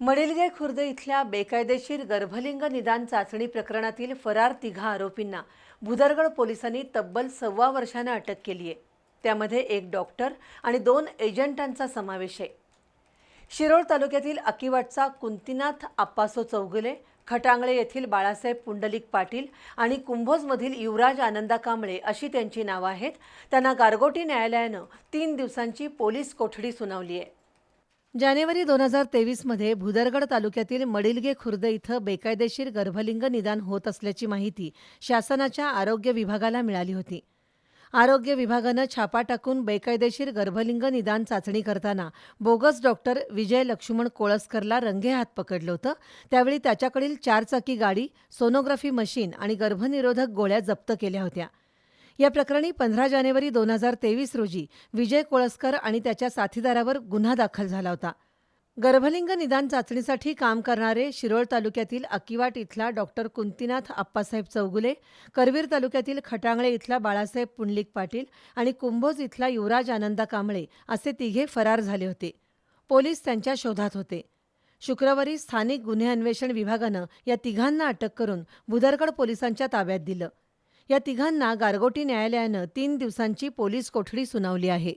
मडिलगे खुर्द इथल्या बेकायदेशीर गर्भलिंग निदान चाचणी प्रकरणातील फरार तिघा आरोपींना भुदरगड पोलिसांनी तब्बल सव्वा वर्षानं अटक केली आहे. त्यामध्ये एक डॉक्टर आणि दोन एजंटांचा समावेश आहे. शिरोळ तालुक्यातील अकिवाटचा कुंतीनाथ आप्पासो चौगुले खटांगळे येथील बाळासाहेब पुंडलिक पाटील आणि कुंभोजमधील युवराज आनंदा कांबळे अशी त्यांची नावं आहेत. त्यांना गारगोटी न्यायालयानं तीन दिवसांची पोलीस कोठडी सुनावली आहे. जानेवारी दोन हजार तेवीसमध्ये भुदरगड तालुक्यातील मडिलगे खुर्द इथं बेकायदेशीर गर्भलिंग निदान होत असल्याची माहिती शासनाच्या आरोग्य विभागाला मिळाली होती. आरोग्य विभागानं छापा टाकून बेकायदेशीर गर्भलिंग निदान चाचणी करताना बोगस डॉक्टर विजय लक्ष्मण कोळसकरला रंगेहात पकडलं होतं. त्यावेळी त्याच्याकडील चारचाकी गाडी सोनोग्राफी मशीन आणि गर्भनिरोधक गोळ्या जप्त केल्या होत्या. या प्रकरणी पंधरा जानेवारी दोन हजार तेवीस रोजी विजय कोळसकर आणि त्याच्या साथीदारावर गुन्हा दाखल झाला होता. गर्भलिंग निदान चाचणीसाठी काम करणारे शिरोळ तालुक्यातील अकिवाट इथला डॉक्टर कुंतीनाथ आप्पासाहेब चौगुले करवीर तालुक्यातील खटांगळे इथला बाळासाहेब पुंडलिक पाटील आणि कुंभोज इथला युवराज आनंदा कांबळे असे तिघे फरार झाले होते. पोलीस त्यांच्या शोधात होते. शुक्रवारी स्थानिक गुन्हे अन्वेषण विभागानं या तिघांना अटक करून भुदरगड पोलिसांच्या ताब्यात दिलं. या तिघांना गारगोटी न्यायालयानं तीन दिवसांची पोलीस कोठडी सुनावली आहे.